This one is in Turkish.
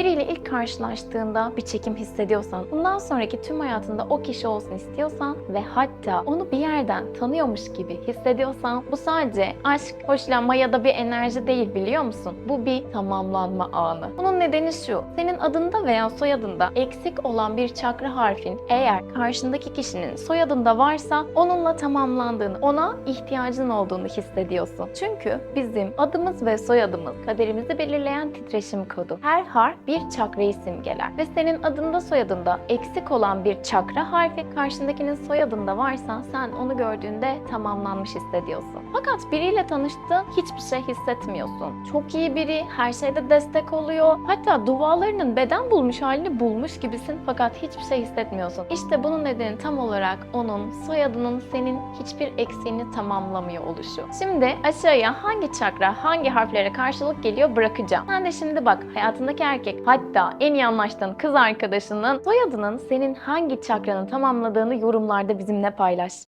Biriyle ilk karşılaştığında bir çekim hissediyorsan, bundan sonraki tüm hayatında o kişi olsun istiyorsan ve hatta onu bir yerden tanıyormuş gibi hissediyorsan bu sadece aşk, hoşlanma ya da bir enerji değil biliyor musun? Bu bir tamamlanma anı. Bunun nedeni şu. Senin adında veya soyadında eksik olan bir çakra harfin eğer karşındaki kişinin soyadında varsa onunla tamamlandığını, ona ihtiyacın olduğunu hissediyorsun. Çünkü bizim adımız ve soyadımız kaderimizi belirleyen titreşim kodu. Her harf bir çakrayı simgeler ve senin adında soyadında eksik olan bir çakra harfi karşındakinin soyadında varsa sen onu gördüğünde tamamlanmış hissediyorsun. Fakat biriyle tanıştın hiçbir şey hissetmiyorsun. Çok iyi biri, her şeyde destek oluyor. Hatta dualarının beden bulmuş halini bulmuş gibisin fakat hiçbir şey hissetmiyorsun. İşte bunun nedeni tam olarak onun soyadının senin hiçbir eksiğini tamamlamıyor oluşu. Şimdi aşağıya hangi çakra, hangi harflere karşılık geliyor bırakacağım. Sen de şimdi bak hayatındaki erkek hatta en iyi anlaştığın kız arkadaşının soyadının senin hangi çakranı tamamladığını yorumlarda bizimle paylaş.